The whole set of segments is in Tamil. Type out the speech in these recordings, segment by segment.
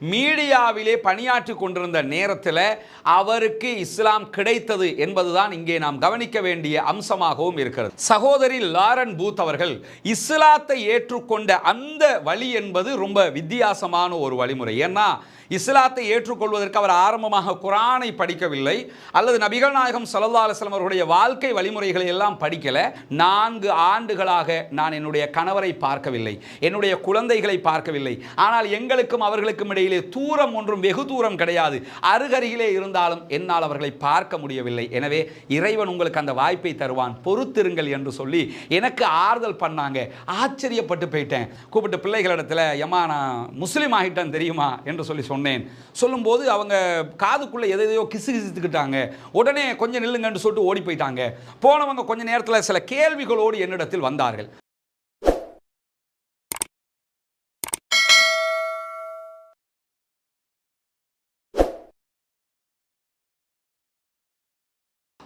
மீடியாவிலே பணியாற்றி கொண்டிருந்த நேரத்தில் அவருக்கு இஸ்லாம் கிடைத்தது என்பதுதான் இங்கே நாம் கவனிக்க வேண்டிய அம்சமாகவும் இருக்கிறது. சகோதரி லாரன் பூத் அவர்கள் இஸ்லாத்தை ஏற்றுக்கொண்ட அந்த வழி என்பது ரொம்ப வித்தியாசமான ஒரு வழிமுறை. ஏன்னா இஸ்லாத்தை ஏற்றுக்கொள்வதற்கு அவர் ஆரம்பமாக குரானை படிக்கவில்லை அல்லது நபிகள் நாயகம் சல்லா அலுவலம் அவருடைய வாழ்க்கை வழிமுறைகளை எல்லாம் படிக்கலை. நான்கு ஆண்டுகளாக நான் என்னுடைய கணவரை பார்க்கவில்லை என்னுடைய குழந்தைகளை பார்க்கவில்லை. ஆனால் எங்களுக்கும் அவர்களுக்கும் இடையிலே தூரம் ஒன்றும் வெகு தூரம் கிடையாது. அருகருகிலே இருந்தாலும் என்னால் அவர்களை பார்க்க முடியவில்லை. எனவே இறைவன் உங்களுக்கு அந்த வாய்ப்பை தருவான். பொறுத்திருங்கள் என்று சொல்லி எனக்கு ஆறுதல் பண்ணாங்க. ஆச்சரியப்பட்டு போயிட்டேன். கூப்பிட்டு பிள்ளைகளிடத்தில் எம்மா நான் முஸ்லீம் ஆகிட்டேன் தெரியுமா? என்று சொல்லி சொன்னேன் சொல்லும்போது அவங்க காதுக்குள்ளே எதையோ கிசு கிசுத்துக்கிட்டாங்க. உடனே கொஞ்சம் நில்லுங்கன்னு சொல்லிட்டு ஓடி போயிட்டாங்க. போனவங்க கொஞ்ச நேரத்தில் சில கேள்விகளோடு என்னிடத்தில் வந்தார்கள்.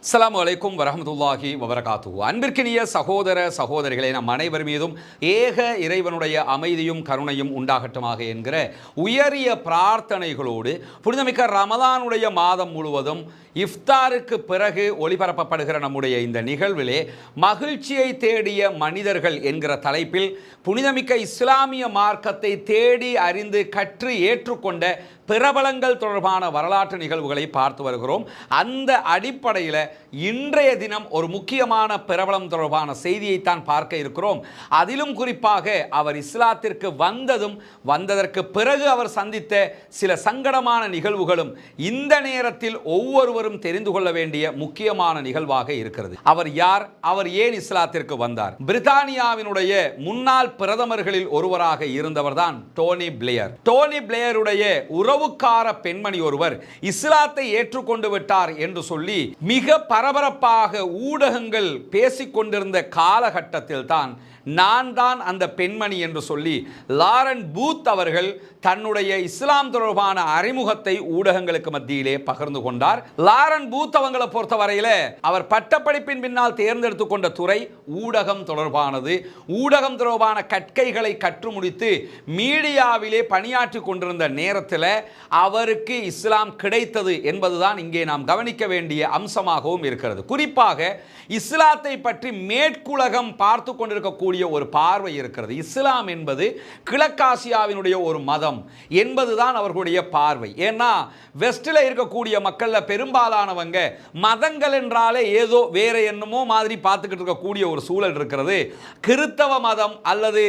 அஸ்லாம் வலைக்கும் வரஹமத்துல்லாஹி வபரகாத்து அன்பிற்கினிய சகோதர சகோதரிகளே நம் அனைவர் மீதும் ஏக இறைவனுடைய அமைதியும் கருணையும் உண்டாகட்டுமாக என்கிற உயரிய பிரார்த்தனைகளோடு புனிதமிக்க ரமதானுடைய மாதம் முழுவதும் இஃப்தாருக்கு பிறகு ஒளிபரப்பப்படுகிற நம்முடைய இந்த நிகழ்விலே மகிழ்ச்சியை தேடிய மனிதர்கள் என்கிற தலைப்பில் புனிதமிக்க இஸ்லாமிய மார்க்கத்தை தேடி அறிந்து கற்று ஏற்றுக்கொண்ட பிரபலங்கள் தொடர்பான வரலாற்று நிகழ்வுகளை பார்த்து வருகிறோம். அந்த அடிப்படையில் இன்றைய தினம் ஒரு முக்கியமான பிரபலம் தொடர்பான செய்தியைத்தான் பார்க்க இருக்கிறோம். அதிலும் குறிப்பாக அவர் இஸ்லாத்திற்கு வந்ததும் வந்ததற்கு பிறகு அவர் சந்தித்த சில சங்கடமான நிகழ்வுகளும் இந்த நேரத்தில் ஒவ்வொருவரும் தெரிந்து கொள்ள வேண்டிய முக்கியமான நிகழ்வாக இருக்கிறது. அவர் யார்? அவர் ஏன் இஸ்லாத்திற்கு வந்தார்? பிரித்தானியாவினுடைய முன்னாள் பிரதமர்களில் ஒருவராக இருந்தவர்தான் டோனி பிளேயர். டோனி பிளேயருடைய உறவுக்கார பெண்மணி ஒருவர் இஸ்லாத்தை ஏற்றுக்கொண்டு விட்டார் என்று சொல்லி மிக பரபரப்பாக ஊடகங்கள் பேசிக்கொண்டிருந்த காலகட்டத்தில் தான் நான் தான் அந்த பெண்மணி என்று சொல்லி லாரன் பூத் அவர்கள் தன்னுடைய இஸ்லாம் தொடர்பான அறிமுகத்தை ஊடகங்களுக்கு மத்தியிலே பகிர்ந்து கொண்டார். லாரன் பூத் அவங்களை பொறுத்தவரையில அவர் பட்டப்படிப்பின் பின்னால் தேர்ந்தெடுத்து கொண்ட துறை ஊடகம் தொடர்பானது. ஊடகம் தொடர்பான கற்கைகளை கற்று முடித்து மீடியாவிலே பணியாற்றி கொண்டிருந்த நேரத்தில் அவருக்கு இஸ்லாம் கிடைத்தது என்பதுதான் இங்கே நாம் கவனிக்க வேண்டிய அம்சமாகவும் இருக்கிறது. குறிப்பாக இஸ்லாத்தை பற்றி மேற்குலகம் பார்த்து கொண்டிருக்கக்கூடிய ஒரு பார்வை இருக்கிறது. இஸ்லாம் என்பது கிழக்காசியாவினுடைய ஒரு மதம் என்பதுதான் அவர்களுடைய பார்வை. ஏன்னா வெஸ்டில் இருக்கக்கூடிய மக்களில் பெரும்பாலானவங்க மதங்கள் என்றாலே ஏதோ வேற என்னமோ மாதிரி பார்த்துக்கிட்டு இருக்கக்கூடிய ஒரு சூழல் இருக்கிறது. கிறித்தவ மதம் அல்லது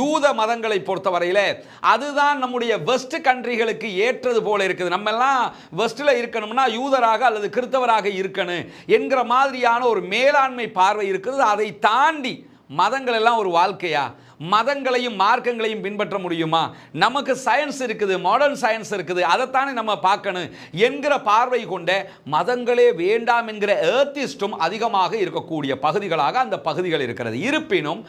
யூத மதங்களை பொறுத்தவரையில் அதுதான் நம்முடைய வெஸ்ட் கண்ட்ரிகளுக்கு ஏற்றது போல இருக்குது. நம்ம எல்லாம் வெஸ்டில் இருக்கணும்னா யூதராக அல்லது கிறித்தவராக இருக்கணும் என்கிற மாதிரியான ஒரு மேலாண்மை பார்வை இருக்குது. அதை தாண்டி மதங்கள் எல்லாம் ஒரு வாழ்க்கையா? மதங்களையும் மார்க்கங்களையும் பின்பற்ற முடியுமா? நமக்கு சயின்ஸ் இருக்குது மாடர்ன் சயின்ஸ் இருக்குது. அதைத்தானே நம்ம பார்க்கணும். என்கிற பார்வை கொண்ட மதங்களே வேண்டாம் என்கிற ஏர்த்திஸ்டும் அதிகமாக இருக்கக்கூடிய பகுதிகளாக அந்த பகுதிகள் இருக்கிறது. இருப்பினும்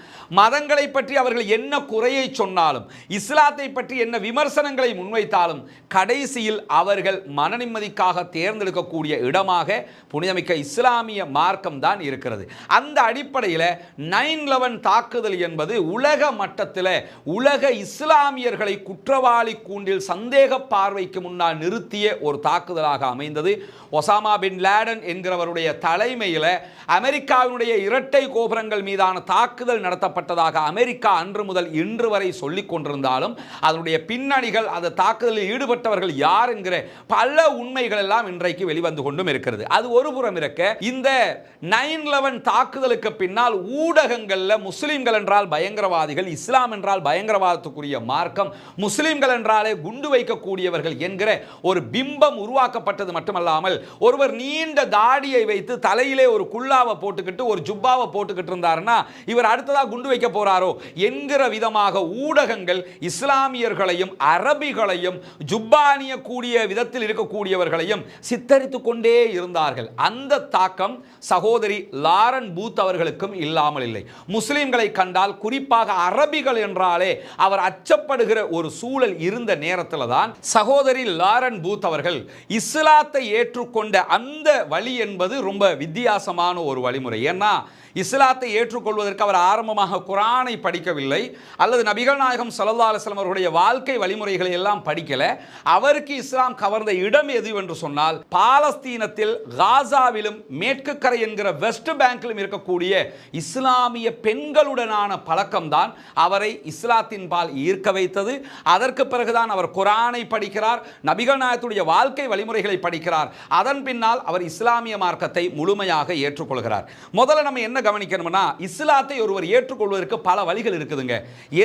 மதங்களை பற்றி அவர்கள் என்ன குறையை சொன்னாலும் இஸ்லாத்தை பற்றி என்ன விமர்சனங்களை முன்வைத்தாலும் கடைசியில் அவர்கள் மனநிம்மதிக்காக தேர்ந்தெடுக்கக்கூடிய இடமாக புனிதமிக்க இஸ்லாமிய மார்க்கம் தான் இருக்கிறது. அந்த அடிப்படையில் நைன் லெவன் தாக்குதல் என்பது உலக உலக மட்டத்தில் உலக இஸ்லாமியர்களை குற்றவாளி கூண்டில் சந்தேக பார்வைக்கு முன்னால் நிறுத்திய ஒரு தாக்குதலாக அமைந்தது. ஒசாமா பின் லேடன் என்கிறவருடைய தலைமையில் அமெரிக்காவினுடைய இரட்டை கோபுரங்கள் மீதான தாக்குதல் நடத்தப்பட்டதாக அமெரிக்கா அன்று முதல் இன்று வரை சொல்லிக் கொண்டிருந்தாலும் அதனுடைய பின்னணிகள் அந்த தாக்குதலில் ஈடுபட்டவர்கள் யார் என்கிற பல உண்மைகள் எல்லாம் இன்றைக்கு வெளிவந்து கொண்டும் இருக்கிறது. அது ஒரு புறம் இருக்க இந்த நைன் லெவன் தாக்குதலுக்கு பின்னால் ஊடகங்களில் முஸ்லீம்கள் என்றால் பயங்கரவாதிகள் இஸ்லாம் என்றால் பயங்கரவாதத்துக்குரிய மார்க்கம் முஸ்லிம்கள் என்றாலே குண்டு வைக்கக்கூடியவர்கள் என்கிற ஒரு பிம்பம் உருவாக்கப்பட்டது மட்டுமல்லாமல் ஒருவர் நீண்ட தாடியை வைத்து தலையிலே ஒரு குல்லாவை போட்டுக்கிட்டு ஒரு ஜுப்பாவை போட்டுக்கிட்டு இருந்தாருன்னா இவர் அடுத்ததாக குண்டு வைக்க போறாரோ என்கிற விதமாக ஊடகங்கள் இஸ்லாமியர்களையும் அரபிகளையும் ஜுப்பானிய கூடிய விதத்தில் இருக்கக்கூடியவர்களையும் சித்தரித்து கொண்டே இருந்தார்கள். அந்த தாக்கம் சகோதரி லாரன் பூத் அவர்களுக்கும் இல்லாமல் இல்லை. முஸ்லிம்களை கண்டால் குறிப்பாக அரபிகள் என்றாலே அவர் அச்சப்படுகிற ஒரு சூழல் இருந்த நேரத்தில் தான் சகோதரி லாரன் பூத் அவர்கள் இஸ்லாத்தை ஏற்றுக்கொண்ட அந்த வழி என்பது ரொம்ப வித்தியாசமான ஒரு வழிமுறை. ஏன்னா இஸ்லாத்தை ஏற்றுக்கொள்வதற்கு அவர் ஆரம்பமாக குரானை படிக்கவில்லை அல்லது நபிகள் நாயகம் சல்லா அலுவலம் அவருடைய வாழ்க்கை வழிமுறைகளை எல்லாம் படிக்கல. அவருக்கு இஸ்லாம் கவர்ந்த இடம் எது என்று சொன்னால் பாலஸ்தீனத்தில் காசாவிலும் மேற்கு கரை என்கிற வெஸ்ட் பேங்கிலும் இருக்கக்கூடிய இஸ்லாமிய பெண்களுடனான பழக்கம்தான் அவரை இஸ்லாத்தின் பால் ஈர்க்க வைத்தது. அதற்கு பிறகுதான் அவர் குரானை படிக்கிறார் நபிகள் நாயகத்துடைய வாழ்க்கை வழிமுறைகளை படிக்கிறார். அதன் பின்னால் அவர் இஸ்லாமிய மார்க்கத்தை முழுமையாக ஏற்றுக்கொள்கிறார். முதல்ல நம்ம என்ன கவனிக்கணும்னா இஸ்லாத்தை ஒருவர் ஏற்றுக்கொள்வதற்கு பல வழிகள் இருக்குதுங்க.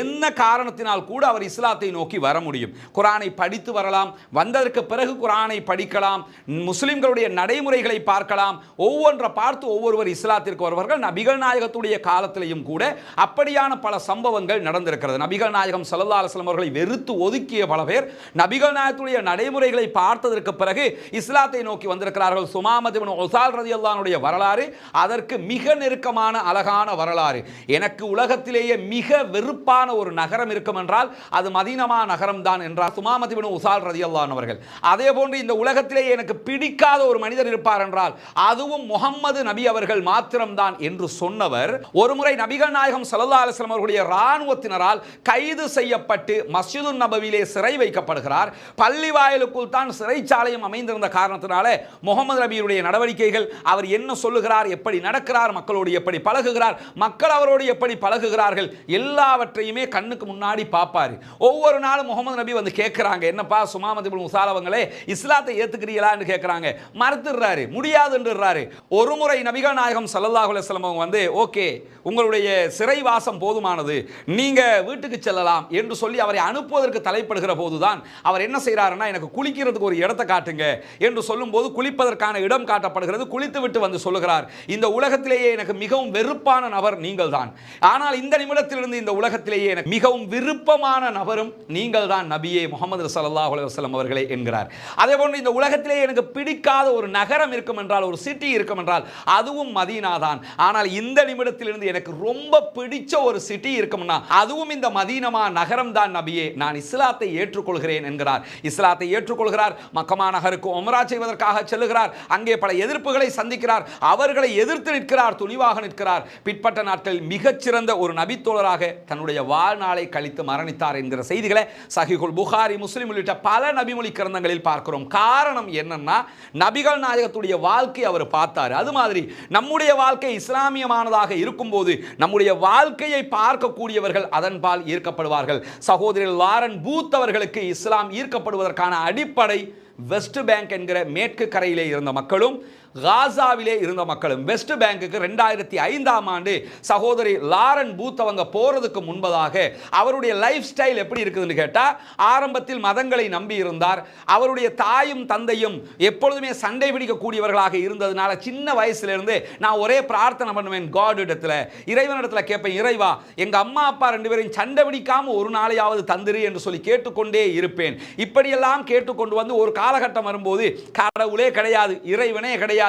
என்ன காரணத்தினால் கூட அவர் இஸ்லாத்தை நோக்கி வர முடியும்? குரானை படித்து வரலாம் வந்ததற்கு பிறகு குரானை படிக்கலாம் முஸ்லிம்களுடைய நடைமுறைகளை பார்க்கலாம் ஒவ்வொன்றை பார்த்து ஒவ்வொருவர் இஸ்லாத்திற்கு வருவார்கள். நபிகள் நாயகத்துடைய காலத்திலையும் கூட அப்படியான பல சம்பவங்கள் நடந்திருக்கிறது. நபிகள் நாயகம் சல்லா அலுவலம் அவர்களை வெறுத்து ஒதுக்கிய பல பேர் நபிகள் நாயகத்துடைய நடைமுறைகளை பார்த்ததற்கு பிறகு இஸ்லாத்தை நோக்கி வந்திருக்கிறார்கள். சுமாமது ஒசால் ரதி அல்லானுடைய வரலாறு அதற்கு மிக நெருக்க நெருக்கமான அழகான வரலாறு. எனக்கு உலகத்திலேயே மிக வெறுப்பான ஒரு நகரம் இருக்கும் என்றால் அது மதீனமா நகரம் தான் என்றார் சுமாமதிபன் உசால் ரதி அவர்கள். அதே போன்று இந்த உலகத்திலேயே எனக்கு பிடிக்காத ஒரு மனிதர் இருப்பார் என்றால் அதுவும் முகம்மது நபி அவர்கள் மாத்திரம்தான் என்று சொன்னவர். ஒருமுறை நபிகள் நாயகம் சல்லா அலுவலம் அவர்களுடைய இராணுவத்தினரால் கைது செய்யப்பட்டு மஸ்ஜிது நபவிலே சிறை வைக்கப்படுகிறார். பள்ளி வாயிலுக்குள் தான் சிறைச்சாலையும் அமைந்திருந்த காரணத்தினால முகமது நபியுடைய நடவடிக்கைகள் அவர் என்ன சொல்லுகிறார் எப்படி நடக்கிறார் மக்களுடைய எப்படி பழகுகிறார்? மக்கள் அவரோடு எப்படி பழகுகிறார்கள்? எல்லாவற்றையுமே கண்ணுக்கு முன்னாடி பார்ப்பார். ஒவ்வொரு நாளும் முகமது நபி வந்து கேட்குறாங்க என்னப்பா சுமாமதி முசாலவங்களே இஸ்லாத்தை ஏத்துக்கிறீங்களான்னு கேட்குறாங்க. மறுத்துடுறாரு முடியாதுன்றாரு ஒரு முறை நபிகள் நாயகம் சல்லல்லாஹு அலுவலம் வந்து ஓகே உங்களுடைய சிறைவாசம் போதுமானது நீங்க வீட்டுக்கு செல்லலாம் என்று சொல்லி அவரை அனுப்புவதற்கு தலைப்படுகிற போதுதான் அவர் என்ன செய்கிறாருன்னா எனக்கு குளிக்கிறதுக்கு ஒரு இடத்தை காட்டுங்க என்று சொல்லும்போது குளிப்பதற்கான இடம் காட்டப்படுகிறது. குளித்து விட்டு வந்து சொல்லுகிறார். இந்த உலகத்திலேயே எனக்கு மிகவும் வெறுப்பான நபர் நீங்கள் தான் ஆனால் இந்த நிமிடத்திலிருந்து இந்த உலகத்திலேயே எனக்கு மிகவும் விருப்பமான நபரும் நீங்கள் தான் நபியே முகமது சல்லாஹ் அலுவலம் அவர்களே என்கிறார். அதே போன்று இந்த உலகத்திலேயே எனக்கு பிடிக்காத ஒரு நகரம் இருக்கும் என்றால் ஒரு சிட்டி இருக்கும் என்றால் அதுவும் மதீனா தான் ஆனால் இந்த நிமிடத்திலிருந்து எனக்கு ரொம்ப பிடிச்ச ஒரு சிட்டி இருக்கும்னா அதுவும் இந்த மதீனமா நகரம் தான் நபியே. நான் இஸ்லாத்தை ஏற்றுக்கொள்கிறேன் என்கிறார். இஸ்லாத்தை ஏற்றுக்கொள்கிறார் மக்கமா நகருக்கு ஒமரா செய்வதற்காக செல்லுகிறார் அங்கே பல எதிர்ப்புகளை சந்திக்கிறார் அவர்களை எதிர்த்து நிற்கிறார் துணிவாக நிற்கிறார். பிற்பட்ட நாட்கள் மிகச்சிறந்த ஒரு நபித்தோழராக தன்னுடைய வாழ்நாளை கழித்து மரணித்தார் என்கிற செய்திகளை சஹிகுல் புகாரி முஸ்லீம் உள்ளிட்ட பல நபிமொழி கிரந்தங்களில் பார்க்கிறோம். காரணம் என்னன்னா நபிகள் நாயகத்துடைய வாழ்க்கை அவர் பார்த்தார். அது மாதிரி நம்முடைய வாழ்க்கை இஸ்லாமியமானதாக இருக்கும்போது நம்முடைய வாழ்க்கையை பார்க்கக்கூடியவர்கள் அதன்பால் ஈர்க்கப்படுவார்கள். சகோதரர் லாரன் பூத் அவர்களுக்கு இஸ்லாம் ஈர்க்கப்படுவதற்கான அடிப்படை வெஸ்ட் பேங்க் என்கிற மேற்கு கரையிலே இருந்த மக்களும் காசாவிலே இருந்த மக்களும் வெஸ்ட் பேங்குக்கு ரெண்டாயிரத்தி ஐந்தாம் ஆண்டு சகோதரி லாரன் பூத் அவங்க போறதுக்கு முன்பதாக அவருடைய லைஃப் ஸ்டைல் எப்படி இருக்குதுன்னு கேட்டால் ஆரம்பத்தில் மதங்களை நம்பி இருந்தார். அவருடைய தாயும் தந்தையும் எப்பொழுதுமே சண்டை பிடிக்கக்கூடியவர்களாக இருந்ததுனால சின்ன வயசுலேருந்து நான் ஒரே பிரார்த்தனை பண்ணுவேன் காட் இடத்துல. இறைவனிடத்தில் கேட்பேன் இறைவா எங்கள் அம்மா அப்பா ரெண்டு பேரையும் சண்டை பிடிக்காமல் ஒரு நாளையாவது தந்திரு என்று சொல்லி கேட்டுக்கொண்டே இருப்பேன். இப்படியெல்லாம் கேட்டுக்கொண்டு வந்து ஒரு காலகட்டம் வரும்போது கடவுளே கிடையாது இறைவனே கிடையாது.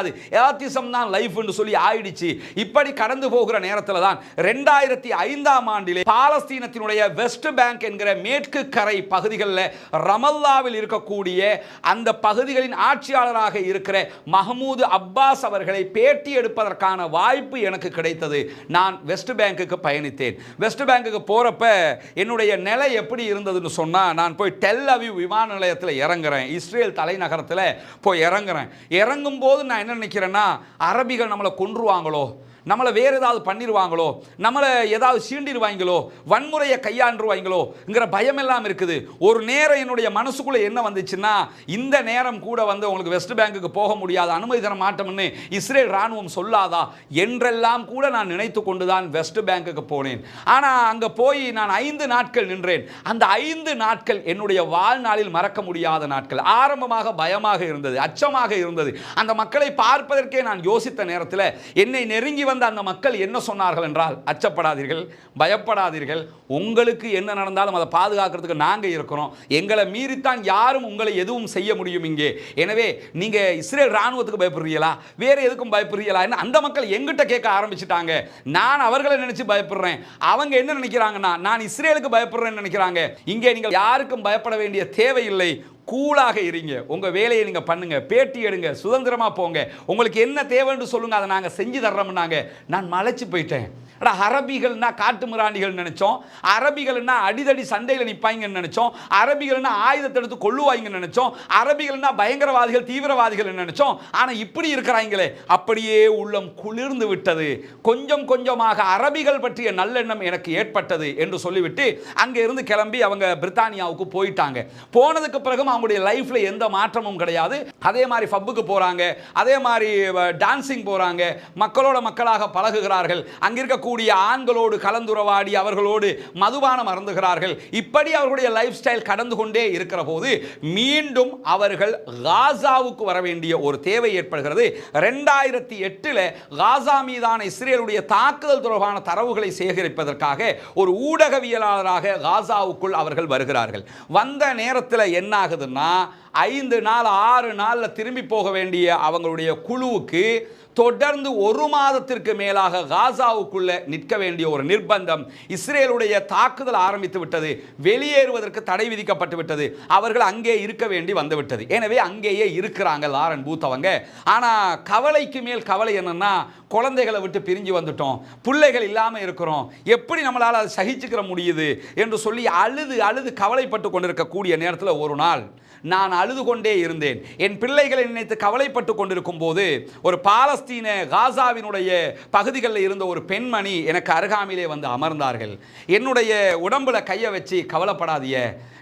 ஏத்திசம் தான் லைஃப் என்று சொல்லி ஆயிடுச்சு. இப்படி கடந்து போகிற நேரத்தில் தான் ரெண்டாயிரத்தி ஐந்தாம் ஆண்டிலே பாலஸ்தீனத்தினுடைய வெஸ்ட் பேங்க் என்கிற மேற்கு கரை பகுதிகளில் ரமல்லாவில் இருக்கக்கூடிய அந்த பகுதிகளின் ஆட்சியாளராக இருக்கிற மஹமூது அப்பாஸ் அவர்களை பேட்டி எடுப்பதற்கான வாய்ப்பு எனக்கு கிடைத்தது. நான் வெஸ்ட் பேங்குக்கு பயணித்தேன். வெஸ்ட் பேங்குக்கு போறப்ப என்னுடைய நிலை எப்படி இருந்ததுன்னு சொன்னா நான் போய் டெல் அவி விமான நிலையத்தில் இறங்குறேன். இஸ்ரேல் தலைநகரத்தில் போய் இறங்குறேன். இறங்கும் போது நான் என்ன நினைக்கிறேன்னா அரபிகள் நம்மளை கொன்றுவாங்களோ? நம்மளை வேறு ஏதாவது பண்ணிடுவாங்களோ நம்மளை ஏதாவது சீண்டிடுவாங்களோ வன்முறையை கையாண்டுருவாங்களோங்கிற பயம் எல்லாம் இருக்குது. ஒரு நேரம் என்னுடைய மனசுக்குள்ளே என்ன வந்துச்சுன்னா இந்த நேரம் கூட வந்து உங்களுக்கு வெஸ்ட் பேங்குக்கு போக முடியாது அனுமதி தர மாட்டோம்னு இஸ்ரேல் ராணுவம் சொல்லாதா என்றெல்லாம் கூட நான் நினைத்து கொண்டு தான் வெஸ்ட் பேங்குக்கு போனேன். ஆனால் அங்கே போய் நான் ஐந்து நாட்கள் நின்றேன். அந்த ஐந்து நாட்கள் என்னுடைய வாழ்நாளில் மறக்க முடியாத நாட்கள். ஆரம்பமாக பயமாக இருந்தது அச்சமாக இருந்தது. அந்த மக்களை பார்ப்பதற்கே நான் யோசித்த நேரத்தில் என்னை நெருங்கி வந்த அந்த மக்கள் என்ன சொன்னார்கள் என்றால் அச்சப்படாதீர்கள் பயப்படாதீர்கள். உங்களுக்கு என்ன நடந்தாலும் அதை பாதுகாக்கிறதுக்கு நாங்கள் இருக்கிறோம். எங்களை மீறித்தான் யாரும் உங்களை எதுவும் செய்ய முடியும் இங்கே. எனவே நீங்கள் இஸ்ரேல் இராணுவத்துக்கு பயப்படுறீங்களா வேறு எதுக்கும் பயப்படுறீங்களா அந்த மக்கள் எங்கிட்ட கேட்க ஆரம்பிச்சிட்டாங்க. நான் அவர்களை நினைச்சு பயப்படுறேன். அவங்க என்ன நினைக்கிறாங்கன்னா நான் இஸ்ரேலுக்கு பயப்படுறேன்னு நினைக்கிறாங்க. இங்கே நீங்கள் யாருக்கும் பயப்பட வேண்டிய தேவையில்லை. கூலாக இருங்க. உங்கள் வேலையை நீங்கள் பண்ணுங்கள் பேட்டி எடுங்க. சுதந்திரமாக போங்க. உங்களுக்கு என்ன தேவைன்னு சொல்லுங்கள் அதை நாங்கள் செஞ்சு தர்றோம்னாங்க. நான் மலைச்சு போயிட்டேன். ஆனால் அரபிகள்னா காட்டு மிராண்டிகள் நினச்சோம். அரபிகள்னா அடிதடி சண்டையில் நிற்பாங்கன்னு நினச்சோம். அரபிகள்னா ஆயுதத்தை எடுத்து கொள்ளுவாங்கன்னு நினச்சோம். அரபிகள்னா பயங்கரவாதிகள் தீவிரவாதிகள் நினச்சோம். ஆனால் இப்படி இருக்கிறாங்களே அப்படியே உள்ளம் குளிர்ந்து விட்டது. கொஞ்சம் கொஞ்சமாக அரபிகள் பற்றிய நல்லெண்ணம் எனக்கு ஏற்பட்டது என்று சொல்லிவிட்டு அங்கே இருந்து கிளம்பி அவங்க பிரித்தானியாவுக்கு போயிட்டாங்க. போனதுக்கு பிறகும் அவங்களுடைய லைஃப்பில் எந்த மாற்றமும் கிடையாது. அதே மாதிரி ஃபப்புக்கு போகிறாங்க அதே மாதிரி டான்ஸிங் போகிறாங்க மக்களோட மக்களாக பழகுகிறார்கள். அங்கிருக்கக்கூடிய ஆண்களோடு கலந்துரவாடி அவர்களோடு மதுபானம் அருந்துகிறார்கள். இப்படி அவர்களுடைய லைஃப் ஸ்டைல் கடந்து கொண்டே இருக்கிற போது மீண்டும் அவர்கள் காசாவுக்கு வர வேண்டிய ஒரு தேவை ஏற்படுகிறது. ரெண்டாயிரத்தி எட்டுல காசா மீதான இஸ்ரேலுடைய தாக்குதல் தொடர்பான தரவுகளை சேகரிப்பதற்காக ஒரு ஊடகவியலாளராக காசாவுக்குள் அவர்கள் வருகிறார்கள். வந்த நேரத்தில் என்ன ஆகுதுன்னா ஐந்து நாள் ஆறு நாளில் திரும்பி போக வேண்டிய அவங்களுடைய குழுவுக்கு தொடர்ந்து ஒரு மாதத்திற்கு மேலாக காசாவுக்குள்ளே நிற்க வேண்டிய ஒரு நிர்பந்தம் இஸ்ரேலுடைய தாக்குதல் ஆரம்பித்து விட்டது. வெளியேறுவதற்கு தடை விதிக்கப்பட்டு விட்டது. அவர்கள் அங்கே இருக்க வேண்டி வந்துவிட்டது எனவே அங்கேயே இருக்கிறாங்க லாரன் பூத் அவங்க. ஆனால் கவலைக்கு மேல் கவலை என்னென்னா குழந்தைகளை விட்டு பிரிஞ்சு வந்துட்டோம். பிள்ளைகள் இல்லாமல் இருக்கிறோம். எப்படி நம்மளால் அதை சகிச்சுக்கிற முடியுது? என்று சொல்லி அழுது அழுது கவலைப்பட்டு கொண்டிருக்கக்கூடிய நேரத்தில் ஒரு நாள் நான் அழுது கொண்டே இருந்தேன். என் பிள்ளைகளை நினைத்து கவலைப்பட்டு கொண்டிருக்கும் போது ஒரு பாலஸ்தீன காசாவினுடைய பகுதிகளில் இருந்த ஒரு பெண்மணி எனக்கு அருகாமையிலே வந்து அமர்ந்தார்கள். என்னுடைய உடம்புல கையை வச்சு கவலைப்படாதீங்க.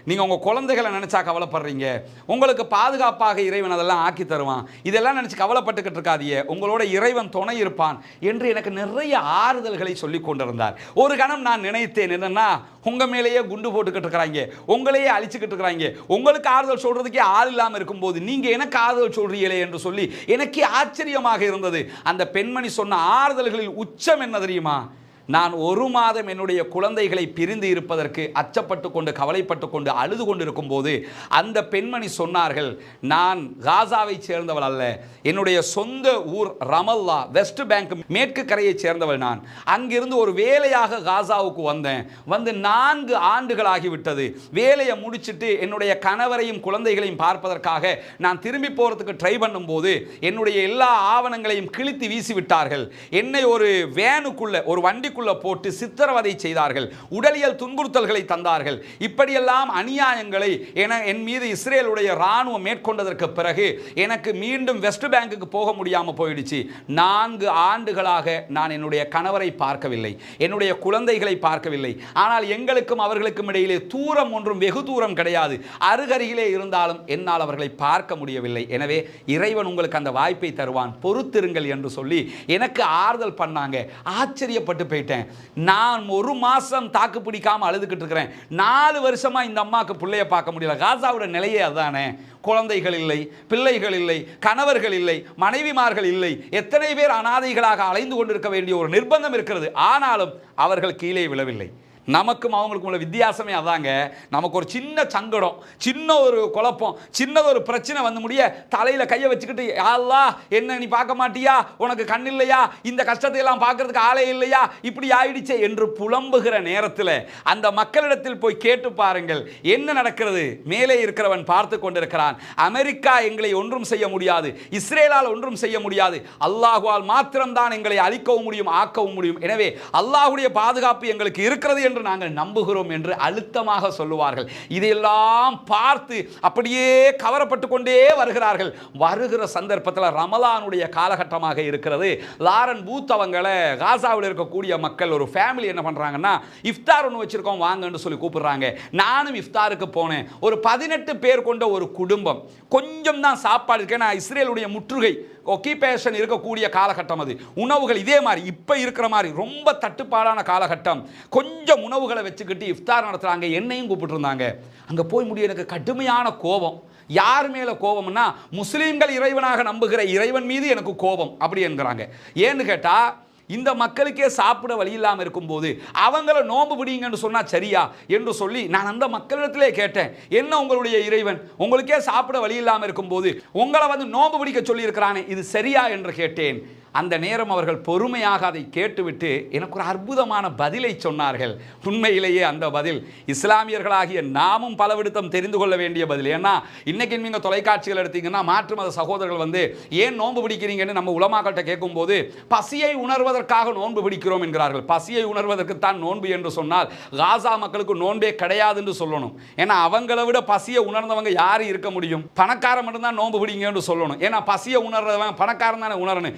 நீங்கள் உங்கள் குழந்தைகளை நினச்சா கவலைப்படுறீங்க. உங்களுக்கு பாதுகாப்பாக இறைவன் அதெல்லாம் ஆக்கி தருவான். இதெல்லாம் நினச்சி கவலைப்பட்டுக்கிட்டு இருக்காதிய உங்களோட இறைவன் துணை இருப்பான். என்று எனக்கு நிறைய ஆறுதல்களை சொல்லி கொண்டிருந்தார். ஒரு கணம் நான் நினைத்தேன் என்னென்னா உங்கள் மேலேயே குண்டு போட்டுக்கிட்டு இருக்கிறாங்க. உங்களையே அழிச்சுக்கிட்டு இருக்கிறாங்க. உங்களுக்கு ஆறுதல் சொல் சொல்றதுக்கே ஆள் இல்லாமல் இருக்கும்போது நீங்க எனக்கு ஆறுதல் சொல்றீங்களே என்று சொல்லி எனக்கே ஆச்சரியமாக இருந்தது. அந்த பெண்மணி சொன்ன ஆறுதல்களில் உச்சம் என்ன தெரியுமா? நான் ஒரு மாதம் என்னுடைய குழந்தைகளை பிரிந்து இருப்பதற்கு அச்சப்பட்டு கொண்டு கவலைப்பட்டு கொண்டு அழுது கொண்டிருக்கும் போது அந்த பெண்மணி சொன்னார்கள் நான் காசாவை சேர்ந்தவள் அல்ல. என்னுடைய சொந்த ஊர் ரமல்லா வெஸ்ட் பேங்க் மேற்கு கரையை சேர்ந்தவள் நான். அங்கிருந்து ஒரு வேலையாக காசாவுக்கு வந்தேன். வந்து நான்கு ஆண்டுகள் ஆகிவிட்டது வேலையை முடிச்சிட்டு என்னுடைய கணவரையும் குழந்தைகளையும் பார்ப்பதற்காக நான் திரும்பி போகிறதுக்கு ட்ரை பண்ணும்போது என்னுடைய எல்லா ஆவணங்களையும் கிழித்து வீசி விட்டார்கள் என்னை ஒரு வேனுக்குள்ள ஒரு வண்டிக்குள்ள போட்டு சித்திரவதை செய்தார்கள். உடலியல் துன்புறுத்தல்களை தந்தார்கள். இப்படியெல்லாம் அநியாயங்களை என என் மீது இஸ்ரேலுடைய ராணுவம் மேற்கொண்டதற்கு பிறகு எனக்கு மீண்டும் வெஸ்ட் பேங்குக்கு போக முடியாமல் போயிடுச்சு. நான்கு ஆண்டுகளாக நான் என்னுடைய கணவரை பார்க்கவில்லை. என்னுடைய குழந்தைகளை பார்க்கவில்லை. ஆனால் எங்களுக்கும் அவர்களுக்கும் இடையிலே தூரம் ஒன்றும் வெகு தூரம் கிடையாது. அருகருகிலே இருந்தாலும் என்னால் அவர்களை பார்க்க முடியவில்லை. எனவே இறைவன் உங்களுக்கு அந்த வாய்ப்பை தருவான். பொறுத்திருங்கள் என்று சொல்லி எனக்கு ஆறுதல் பண்ணாங்க. ஆச்சரியப்பட்டு போயிட்டேன் நான் ஒரு மாசம் தாக்கு பிடிக்காம அழுதுகிட்டு இருக்கிறேன். நாலு வருஷமா இந்த அம்மாவுக்கு பிள்ளைய பார்க்க முடியல. காசாவோட நிலையே அதானே. குழந்தைகள் இல்லை பிள்ளைகள் இல்லை கணவர்கள் இல்லை மனைவிமார்கள் இல்லை. எத்தனை பேர் அனாதைகளாக அலைந்து கொண்டிருக்க வேண்டிய ஒரு நிர்பந்தம் இருக்கிறது. ஆனாலும் அவர்கள் கீழே விழவில்லை. நமக்கும் அவங்களுக்கும் உள்ள வித்தியாசமே அதாங்க. நமக்கு ஒரு சின்ன சங்கடம் சின்ன ஒரு குழப்பம் சின்னது ஒரு பிரச்சனை வந்து முடிய தலையில் கையை வச்சுக்கிட்டு அல்லா என்ன நீ பார்க்க மாட்டியா? உனக்கு கண் இல்லையா? இந்த கஷ்டத்தை எல்லாம் பார்க்கறதுக்கு ஆளே இல்லையா? இப்படி ஆயிடுச்சே என்று புலம்புகிற நேரத்தில் அந்த மக்களிடத்தில் போய் கேட்டு பாருங்கள். என்ன நடக்கிறது? மேலே இருக்கிறவன் பார்த்து கொண்டிருக்கிறான். அமெரிக்கா எங்களை ஒன்றும் செய்ய முடியாது. இஸ்ரேலால் ஒன்றும் செய்ய முடியாது. அல்லாஹுவால் மாத்திரம்தான் எங்களை அழிக்கவும் முடியும் ஆக்கவும் முடியும். எனவே அல்லாஹுடைய பாதுகாப்பு எங்களுக்கு இருக்கிறது என்று நாங்கள் நம்புகிறோம் என்று அழுத்தமாக சொல்லுவார்கள். இதையெல்லாம் பார்த்து அப்படியே கவரப்பட்டு கொண்டே வருகிறார்கள். வருகிற சந்தர்ப்பத்தில் ரமலானுடைய காலகட்டமாக இருக்கிறது. லாரன் பூத் அவங்களை காசாவில் இருக்கக்கூடிய மக்கள் ஒரு ஃபேமிலி என்ன பண்ணுறாங்கன்னா இஃப்தார் ஒன்று வச்சுருக்கோம் வாங்கன்னு சொல்லி கூப்பிடுறாங்க. நானும் இஃப்தாருக்கு போனேன். ஒரு பதினெட்டு பேர் கொண்ட ஒரு குடும்பம். கொஞ்சம் தான் சாப்பாடு இருக்கு. ஏன்னா இஸ்ரேலுடைய முற்றுகை. ஒக்கிபேஷன் இருக்கக்கூடிய காலகட்டம் அது. உணவுகள் இதே மாதிரி இப்போ இருக்கிற மாதிரி ரொம்ப தட்டுப்பாடான காலகட்டம். கொஞ்சம் உணவுகளை வச்சுக்கிட்டு இஃப்தார் நடத்துகிறாங்க என்னையும் கூப்பிட்டுருந்தாங்க. அங்கே போய் முடிய எனக்கு கடுமையான கோபம். யார் மேலே கோபம்னா முஸ்லீம்கள் இறைவனாக நம்புகிற இறைவன் மீது எனக்கு கோபம் அப்படி என்கிறாங்க. ஏன்னு கேட்டால் இந்த மக்களுக்கே சாப்பிட வழி இல்லாமல் இருக்கும்போது அவங்கள நோம்பு பிடிங்கன்னு சொன்னால் சரியா என்று சொல்லி நான் அந்த மக்களிடத்திலே கேட்டேன். என்ன உங்களுடைய இறைவன்? உங்களுக்கே சாப்பிட வழி இல்லாமல் இருக்கும்போது உங்களை வந்து நோம்பு பிடிக்க சொல்லியிருக்கிறானே இது சரியா என்று கேட்டேன். அந்த நேரம் அவர்கள் பொறுமையாக அதை கேட்டுவிட்டு எனக்கு ஒரு அற்புதமான பதிலை சொன்னார்கள். உண்மையிலேயே அந்த பதில் இஸ்லாமியர்களாகிய நாமும் பலவிடுத்தம் தெரிந்து கொள்ள வேண்டிய பதில். ஏன்னா இன்றைக்கி நீங்கள் தொலைக்காட்சிகள் எடுத்தீங்கன்னா மாற்று மத சகோதரர்கள் வந்து ஏன் நோன்பு பிடிக்கிறீங்கன்னு நம்ம உலமாக்கள்கிட்ட கேட்கும்போது பசியை உணர்வதற்காக நோன்பு பிடிக்கிறோம் என்கிறார்கள். பசியை உணர்வதற்கு தான் நோன்பு என்று சொன்னால் காசா மக்களுக்கு நோன்பே கிடையாது என்று சொல்லணும். ஏன்னா அவங்களை விட பசியை உணர்ந்தவங்க யார் இருக்க முடியும்? பணக்காரன் மட்டும்தான் நோன்பு பிடிங்கன்னு சொல்லணும். ஏன்னா பசியை உணர்றவன் பணக்காரன் தானே உணரணும்.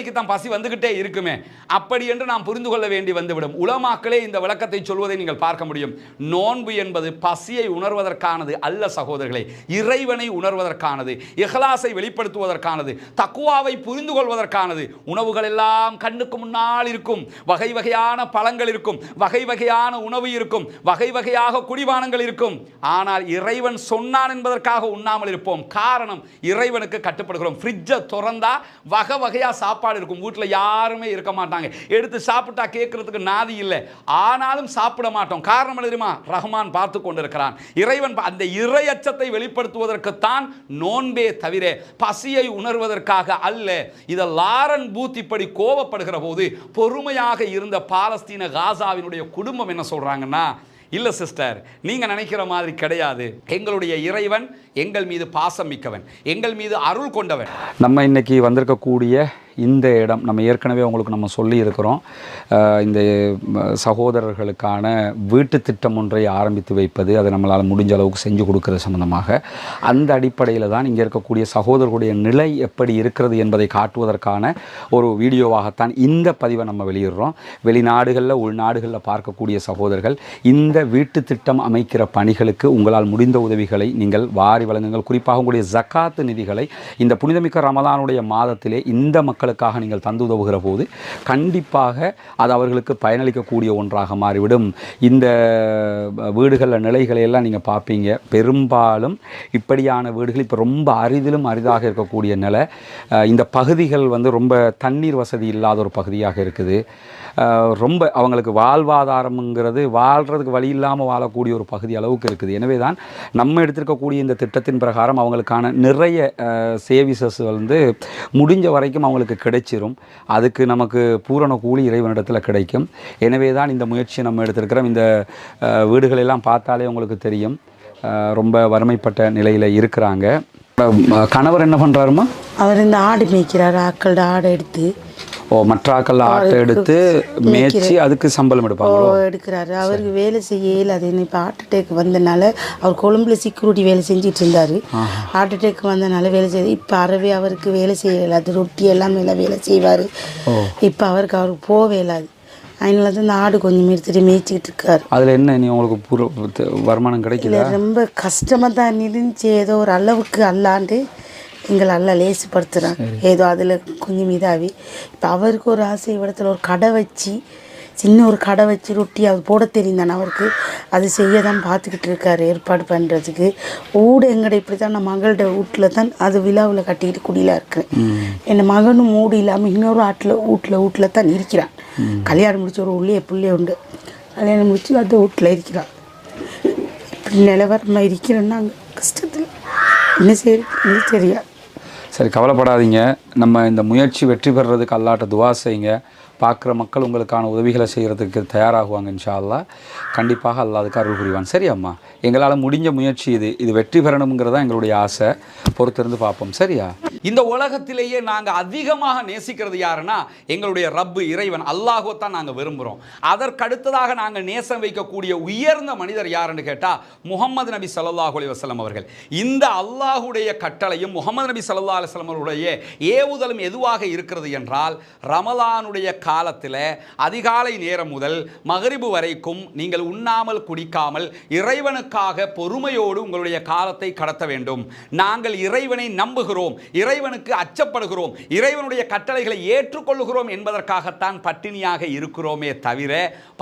ஏழைக்கு தான் பசி வந்துகிட்டே இருக்குமே. அப்படி என்று நாம் புரிந்து கொள்ள வேண்டி வந்துவிடும். உலமாக்களே இந்த விளக்கத்தை சொல்வதை நீங்கள் பார்க்க முடியும். நோன்பு என்பது பசியை உணர்வதற்கானது அல்ல சகோதரர்களே. இறைவனை உணர்வதற்கானது இஹ்லாஸை வெளிப்படுத்துவதற்கானது தக்குவாவை புரிந்து கொள்வதற்கானது. உணவுகள் எல்லாம் கண்ணுக்கு முன்னால் இருக்கும். வகை வகையான பழங்கள் இருக்கும். வகை வகையான உணவு இருக்கும். வகை வகையாக குடிபானங்கள் இருக்கும். ஆனால் இறைவன் சொன்னான் என்பதற்காக உண்ணாமல் இருப்போம். காரணம் இறைவனுக்கு கட்டுப்படுகிறோம். ஃப்ரிட்ஜை திறந்தா வகை வகையாக சாப்பாடு இருக்கும். வீட்டில் யாருமே இருக்க மாட்டாங்க. எடுத்து சாப்பிட்டா கேட்கறதுக்கு நாதி இல்லை. ஆனாலும் சாப்பிட மாட்டோம். காரணம் என்ன தெரியுமா? ரஹ்மான் பார்த்து கொண்டிருக்கிறான். இறைவன் அந்த இறை அச்சத்தை வெளிப்படுத்துவதற்குத்தான் நோன்பே தவிர பசியை உணர்வதற்காக அல்ல. இதை லாரன் பூத் இப்படி கோவப்படுகிற போது பொறுமையாக இருந்த பாலஸ்தீன காசாவினுடைய குடும்பம் என்ன சொல்றாங்கன்னா இல்ல சிஸ்டர் நீங்க நினைக்கிற மாதிரி கிடையாது. எங்களுடைய இறைவன் எங்கள் மீது பாசம் மிக்கவன் எங்கள் மீது அருள் கொண்டவன். நம்ம இன்னைக்கு வந்திருக்கக்கூடிய இந்த இடம் நம்ம ஏற்கனவே உங்களுக்கு நம்ம சொல்லி இருக்கிறோம் இந்த சகோதரர்களுக்கான வீட்டு திட்டம் ஒன்றை ஆரம்பித்து வைப்பது அதை நம்மளால் முடிஞ்ச அளவுக்கு செஞ்சு கொடுக்கறது சம்மந்தமாக அந்த அடிப்படையில் தான் இங்கே இருக்கக்கூடிய சகோதரர்களுடைய நிலை எப்படி இருக்கிறது என்பதை காட்டுவதற்கான ஒரு வீடியோவாகத்தான் இந்த பதிவை நம்ம வெளியிடுறோம். வெளிநாடுகளில் உள்நாடுகளில் பார்க்கக்கூடிய சகோதரர்கள் இந்த வீட்டு திட்டம் அமைக்கிற பணிகளுக்கு உங்களால் முடிந்த உதவிகளை நீங்கள் வாரி வழங்குங்கள். குறிப்பாக உங்களுடைய ஜக்காத்து நிதிகளை இந்த புனிதமிக்க ரமலானுடைய மாதத்திலே இந்த மக்களுக்காக நீங்கள் தந்து உதவுகிற போது கண்டிப்பாக அது அவர்களுக்கு பயனளிக்கக்கூடிய ஒன்றாக மாறிவிடும். இந்த வீடுகளில் நிலைகளை எல்லாம் நீங்கள் பார்ப்பீங்க பெரும்பாலும் இப்படியான வீடுகள் இப்போ ரொம்ப அரிதிலும் அரிதாக இருக்கக்கூடிய நிலை. இந்த பகுதிகள் வந்து ரொம்ப தண்ணீர் வசதி இல்லாத ஒரு பகுதியாக இருக்குது. ரொம்ப அவங்களுக்கு வாழ்வாதாரம்ங்கிறது வாழ்கிறதுக்கு வழி இல்லாமல் வாழக்கூடிய ஒரு பகுதி அளவுக்கு இருக்குது. எனவே தான் நம்ம எடுத்திருக்கக்கூடிய இந்த திட்டத்தின் பிரகாரம் அவங்களுக்கான நிறைய சேவிசஸ் வந்து முடிஞ்ச வரைக்கும் அவங்களுக்கு கிடைச்சிரும். அதுக்கு நமக்கு பூரண கூலி இறைவனிடத்தில் கிடைக்கும். எனவே தான் இந்த முயற்சியை நம்ம எடுத்திருக்கிறோம். இந்த வீடுகளெல்லாம் பார்த்தாலே உங்களுக்கு தெரியும். ரொம்ப வறுமைப்பட்ட நிலையில் இருக்கிறாங்க. கணவர் என்ன பண்ணுறாருமா அவர் இந்த ஆடு மேய்க்கிறார். ஆக்களோட ஆடை எடுத்து ஓ மற்ற ஆக்கள் ஆட்டை எடுத்து மேய்ச்சி அதுக்கு சம்பளம் ஓ, எடுப்பாங்களோ எடுக்கிறாரு. அவருக்கு வேலை செய்ய இயலாது இப்போ ஹார்ட் அட்டேக் வந்தனால அவர் கொழும்புல செக்யூரிட்டி வேலை செஞ்சிட்டு இருந்தாரு. ஹார்ட் அட்டேக் வந்தனால வேலை செய்ய இப்போ அறவே அவருக்கு வேலை செய்ய இயலாது ரொட்டி எல்லாம் வேலை செய்வார். இப்போ அவருக்கு அவருக்கு போக இயலாது அதனால தான் இந்த ஆடு கொஞ்சம் எடுத்துட்டு மேய்ச்சிக்கிட்டு இருக்காரு. அதில் என்ன நீ உங்களுக்கு பூர த- வருமானம் கிடைக்குதா? இல்லை ரொம்ப கஷ்டமாக தான் இருந்துச்சு. ஏதோ ஒரு அளவுக்கு அல்லாண்டு எங்களை அல்ல லேசுப்படுத்துகிறாங்க ஏதோ அதில் கொஞ்சம் இதாகி. இப்போ அவருக்கு ஒரு ஆசை இடத்துல ஒரு கடை வச்சு சின்ன ஒரு கடை வச்சு ரொட்டி அது போட தெரியும் தானே அவருக்கு? அது செய்ய தான் பார்த்துக்கிட்டு இருக்காரு ஏற்பாடு பண்ணுறதுக்கு ஊடு எங்கட இப்படி தான் நான் மகளோட வீட்டில் தான் அது விழாவில் கட்டிக்கிட்டு குடியில் இருக்கிறேன். என் மகனும் மூடு இல்லாமல் இன்னொரு ஆட்டில் வீட்டில் வீட்டில் தான் இருக்கிறான் கல்யாணம் முடிச்ச ஒரு உள்ளே பிள்ளை உண்டு. கல்யாணம் முடிச்சு அந்த வீட்டில் இருக்கிறான். இப்படி நிலவரமாக இருக்கிறேன் நாங்கள் கஷ்டத்தில் என்ன செய்யறது? தெரியாது. சரி கவலைப்படாதீங்க. நம்ம இந்த முயற்சி வெற்றி பெறுறதுக்கு அல்லாட்ட துவா செய்யுங்க. பார்க்குற மக்கள் உங்களுக்கான உதவிகளை செய்கிறதுக்கு தயாராகுவாங்க இன்ஷா கண்டிப்பாக அல்லாஹ் அதுக்கு அருள் புரிவான். சரி அம்மா எங்களால் முடிஞ்ச முயற்சி இது. இது வெற்றி பெறணுங்கிறதா எங்களுடைய ஆசை. பொறுத்திருந்து பார்ப்போம். சரியா? இந்த உலகத்திலேயே நாங்கள் அதிகமாக நேசிக்கிறது யாருன்னா எங்களுடைய ரப்பு இறைவன். அல்லாஹோ தான் நாங்கள் விரும்புகிறோம் அதற்கடுத்ததாக நாங்கள் நேசம் வைக்கக்கூடிய உயர்ந்த மனிதர் யாருன்னு கேட்டால் முகமது நபி சல்லாஹ் அலைஹி வஸல்லம் அவர்கள். இந்த அல்லாஹுடைய கட்டளையும் முகமது நபி சல்லா அலுவலம் அவருடைய ஏவுதலும் எதுவாக இருக்கிறது என்றால் ரமலானுடைய காலத்தில் அதிகாலை நேரம் முதல் மகரிபு வரைக்கும் நீங்கள் உண்ணாமல் குடிக்காமல் இறைவனுக்காக பொறுமையோடு உங்களுடைய காலத்தை கடத்த வேண்டும். நாங்கள் இறைவனை நம்புகிறோம் இறைவனுக்கு அச்சப்படுகிறோம் இறைவனுடைய கட்டளைகளை ஏற்றுக்கொள்கிறோம் என்பதற்காகத்தான் பட்டினியாக இருக்கிறோமே தவிர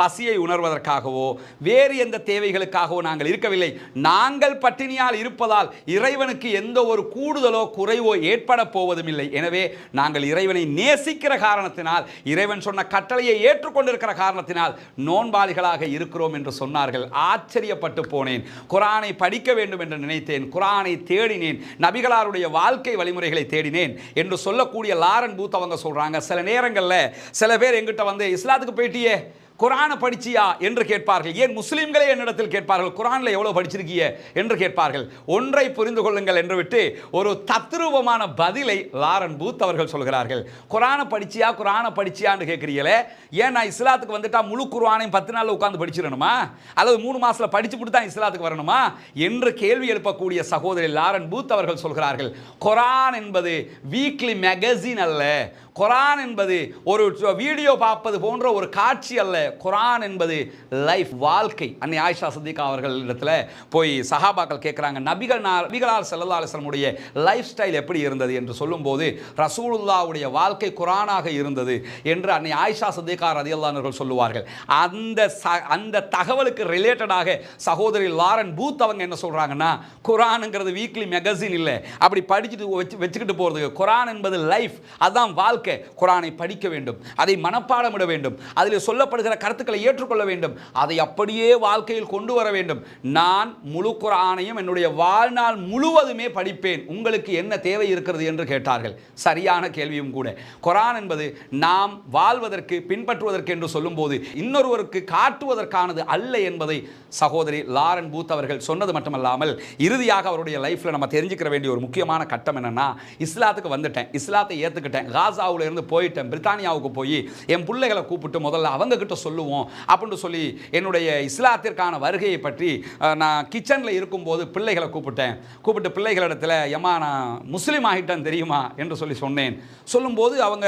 பசியை உணர்வதற்காகவோ வேறு எந்த தேவைகளுக்காகவோ நாங்கள் இருக்கவில்லை. நாங்கள் பட்டினியால் இருப்பதால் இறைவனுக்கு எந்த ஒரு கூடுதலோ குறைவோ ஏற்பட போவதும் இல்லை எனவே நாங்கள் இறைவனை நேசிக்கிற காரணத்தினால் இறைவன் சொன்ன கட்டளையை ஏற்றுக்கொண்டிருக்கிற காரணத்தினால் நோன்பாளிகளாக இருக்கிறோம் என்று சொன்னார்கள். ஆச்சரியப்பட்டு போனேன். குரானை படிக்க வேண்டும் என்று நினைத்தேன். குரானை தேடினேன். நபிகளாருடைய வாழ்க்கை வழிமுறைகளை தேடினேன் என்று சொல்லக்கூடிய லாரன் பூத் அவங்க சொல்றாங்க. சில நேரங்களில் சில பேர் எங்கிட்ட வந்து இஸ்லாத்துக்கு போயிட்டியே. குரானை படிச்சியா என்று கேட்பார்கள். ஏன் முஸ்லீம்களே என்னிடத்தில் கேட்பார்கள்? குரானில் எவ்வளோ படிச்சிருக்கிய என்று கேட்பார்கள். ஒன்றை புரிந்து கொள்ளுங்கள் என்று விட்டு ஒரு தத்ரூபமான பதிலை லாரன் பூத் அவர்கள் சொல்கிறார்கள். குரானை படிச்சியா குரானை படிச்சியான்னு கேட்குறீங்களே ஏன் நான் இஸ்லாத்துக்கு வந்துட்டா முழு குரானையும் பத்து நாளில் உட்காந்து படிச்சிடணுமா? அல்லது மூணு மாதத்தில் படிச்சு தான் இஸ்லாத்துக்கு வரணுமா? என்று கேள்வி எழுப்பக்கூடிய சகோதரி லாரன் பூத் அவர்கள் சொல்கிறார்கள். குரான் என்பது வீக்லி மேகசின் அல்ல. குரான் என்பது ஒரு வீடியோ பார்ப்பது போன்ற ஒரு காட்சி அல்ல. குரான் என்பது லைஃப் வாழ்க்கை. அன்னை ஆயிஷா சதிகா அவர்கள் இடத்துல போய் சஹாபாக்கள் கேட்குறாங்க நபிகள் நபிகளால் நபிகளார் அலிஸ்லமுடைய லைஃப் ஸ்டைல் எப்படி இருந்தது? என்று சொல்லும்போது ரசூலுல்லாவுடைய வாழ்க்கை குரானாக இருந்தது என்று அன்னை ஆயிஷா சந்திகா ரதியல்லானவர்கள் சொல்லுவார்கள். அந்த ச- அந்த தகவலுக்கு ரிலேட்டடாக சகோதரி லாரன் பூத் அவங்க என்ன சொல்கிறாங்கன்னா குரானுங்கிறது வீக்லி மெகசின் இல்லை. அப்படி படிச்சுட்டு வச்சு வச்சுக்கிட்டு போகிறது குரான் என்பது லைஃப் அதான் வாழ்க்கை. குரானை படிக்க வேண்டும். அதை மனப்பாடமிட வேண்டும். அதில் சொல்லப்படுகிற கருத்துக்களை ஏற்றுக்கொள்ள வேண்டும். அதை அப்படியே வாழ்க்கையில் கொண்டு வர வேண்டும். நான் முழு குரானையும் என்னுடைய வாழ்நாள் முழுவதுமே படிப்பேன். உங்களுக்கு என்ன தேவை இருக்கிறது என்று கேட்டார்கள். சரியான கேள்வியும் கூட. குரான் என்பது நாம் வாழ்வதற்கு பின்பற்றுவதற்கு என்று சொல்லும்போது இன்னொருவருக்கு காட்டுவதற்கானது அல்ல என்பதை சகோதரி லாரன் பூத் அவர்கள் சொன்னது மட்டுமல்லாமல் இறுதியாக அவருடைய லைஃப்பில் நம்ம தெரிஞ்சுக்கிற வேண்டிய ஒரு முக்கியமான கட்டம் என்னென்னா இஸ்லாத்துக்கு வந்துட்டேன். இஸ்லாத்தை ஏற்றுக்கிட்டேன் காசாவுல இருந்து போயிட்டேன். பிரித்தானியாவுக்கு போய் என் பிள்ளைகளை கூப்பிட்டு முதல்ல அவங்க கிட்ட சொல்லுவோம் அப்படின்னு சொல்லி என்னுடைய இஸ்லாத்திற்கான வருகையை பற்றி நான் கிச்சனில் இருக்கும்போது பிள்ளைகளை கூப்பிட்டேன். கூப்பிட்டு பிள்ளைகளிடத்தில் எம்மா நான் முஸ்லீம் ஆகிட்டேன் தெரியுமா? என்று சொல்லி சொன்னேன். சொல்லும்போது அவங்க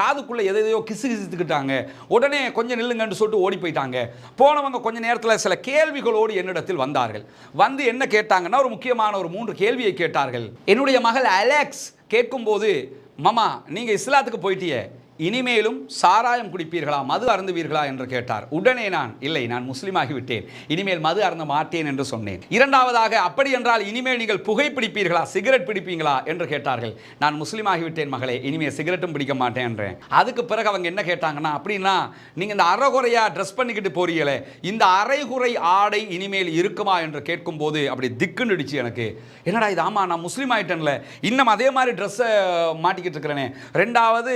காதுக்குள்ளே எதையோ கிசு கிசுத்துக்கிட்டாங்க. உடனே கொஞ்சம் நில்லுங்கன்னு சொல்லிட்டு ஓடி போயிட்டாங்க. போனவங்க கொஞ்ச நேரத்தில் சில கேள்விகளோடு என்னிடத்தில் வந்தார்கள். வந்து என்ன கேட்டாங்கன்னா ஒரு முக்கியமான ஒரு மூன்று கேள்வியை கேட்டார்கள். என்னுடைய மகள் அலெக்ஸ் கேட்கும்போது மாமா நீங்கள் இஸ்லாத்துக்கு போயிட்டியே இனிமேலும் சாராயம் குடிப்பீர்களா மது அருந்துவீர்களா என்று கேட்டார். உடனே நான் இல்லை நான் முஸ்லீமாகிவிட்டேன். இனிமேல் மது அருந்த மாட்டேன் என்று சொன்னேன். இரண்டாவதாக அப்படி என்றால் இனிமேல் நீங்கள் புகைப்பிடிப்பீர்களா சிகரெட் பிடிப்பீங்களா என்று கேட்டார்கள். நான் முஸ்லீமாகிவிட்டேன் மகளே இனிமேல் சிகரெட்டும் பிடிக்க மாட்டேன் என்றேன். அதுக்கு பிறகு அவங்க என்ன கேட்டாங்கன்னா அப்படின்னா நீங்கள் இந்த அறகுறையாக ட்ரெஸ் பண்ணிக்கிட்டு போறீங்களே இந்த அரைகுறை ஆடை இனிமேல் இருக்குமா? என்று கேட்கும்போது அப்படி திக்குன்னுடுச்சு எனக்கு. என்னடா இது? ஆமா நான் முஸ்லீம் ஆயிட்டேன்ல இன்னும் அதே மாதிரி ட்ரெஸ்ஸை மாட்டிக்கிட்டு இருக்கிறேனே. ரெண்டாவது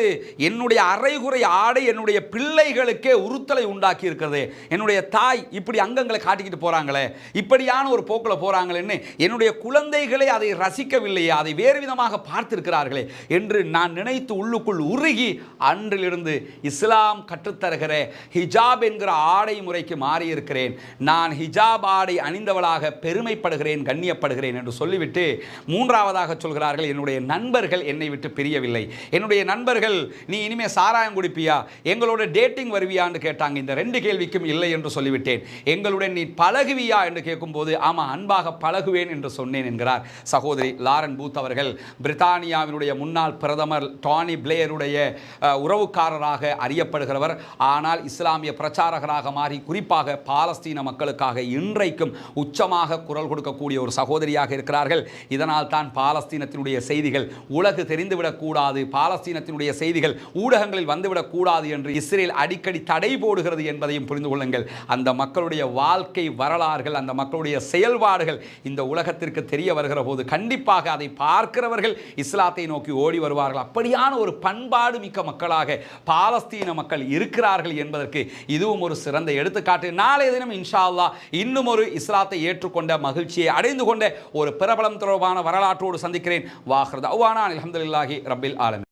என்னுடைய அரைகுறை ஆடை என்னுடைய பிள்ளைகளுக்கே உறுத்தலை உண்டாக்கி இருக்கிறது என்னுடைய தாய் இப்படி அங்கங்களை காட்டிக்கிட்டு போகிறாங்களே இப்படியான ஒரு போக்கில் போகிறாங்களேன்னு என்னுடைய குழந்தைகளே அதை ரசிக்கவில்லையே அதை வேறு விதமாக பார்த்திருக்கிறார்களே என்று நான் நினைத்து உள்ளுக்குள் உருகி அன்றிலிருந்து இஸ்லாம் கற்றுத்தருகிற ஹிஜாப் என்கிற ஆடை முறைக்கு மாறியிருக்கிறேன். நான் ஹிஜாப் ஆடை அணிந்தவளாக பெருமைப்படுகிறேன் கண்ணியப்படுகிறேன் என்று சொல்லிவிட்டு மூன்றாவதாக சொல்கிறார்கள் என்னுடைய நண்பர்கள் என்னை விட்டு பிரியவில்லை. என்னுடைய நண்பர்கள் நீ இனிமே சாராயம் குடிப்பியா? எங்களோட டேட்டிங் வருவியான்னு கேட்டாங்க. இந்த ரெண்டு கேள்விக்கும் இல்லை என்று சொல்லிவிட்டேன். எங்களுடன் நீ பழகுவியா என்று கேட்கும்போது ஆமாம் அன்பாக பழகுவேன் என்று சொன்னேன் என்கிறார். சகோதரி லாரன் பூத் அவர்கள் பிரித்தானியாவினுடைய முன்னாள் பிரதமர் டானி பிளேயருடைய உறவுக்காரராக அறியப்படுகிறவர். ஆனால் இஸ்லாமிய பிரச்சாரகராக மாறி குறிப்பாக பாலஸ்தீன மக்களுக்காக இன்றைக்கும் உச்சமாக குரல் கொடுக்கக்கூடிய ஒரு சகோதரியாக இருக்கிறார்கள். இதனால் தான் பாலஸ்தீனத்தினுடைய செய்திகள் உலகு தெரிந்துவிடக்கூடாது. பாலஸ்தீனத்தினுடைய செய்திகள் ஊடகங்களில் வந்துவிடக்கூடாது என்று இஸ்ரேல் அடிக்கடி தடை போடுகிறது என்பதையும் புரிந்து கொள்ளுங்கள். அந்த மக்களுடைய வாழ்க்கை வரலாறுகள் அந்த மக்களுடைய செயல்பாடுகள் இந்த உலகத்திற்கு தெரிய வருகிற போது கண்டிப்பாக அதை பார்க்கிறவர்கள் இஸ்லாத்தை நோக்கி ஓடி வருவார்கள். அப்படியான ஒரு பண்பாடு மிக்க மக்களாக பாலஸ்தீன மக்கள் இருக்கிறார்கள் என்பதற்கு இதுவும் ஒரு சிறந்த எடுத்துக்காட்டு. நாளைய தினம் இன்ஷா அல்லாஹ் இன்னும் ஒரு இஸ்லாத்தை ஏற்றுக்கொண்ட மகிழ்ச்சியை அடைந்து கொண்ட ஒரு பிரபலம் தொடர்பான வரலாற்றோடு சந்திக்கிறேன். வாஹ்ரத் அவ்வானா அலமதுல்லாஹி ரபில் ஆலமீன்.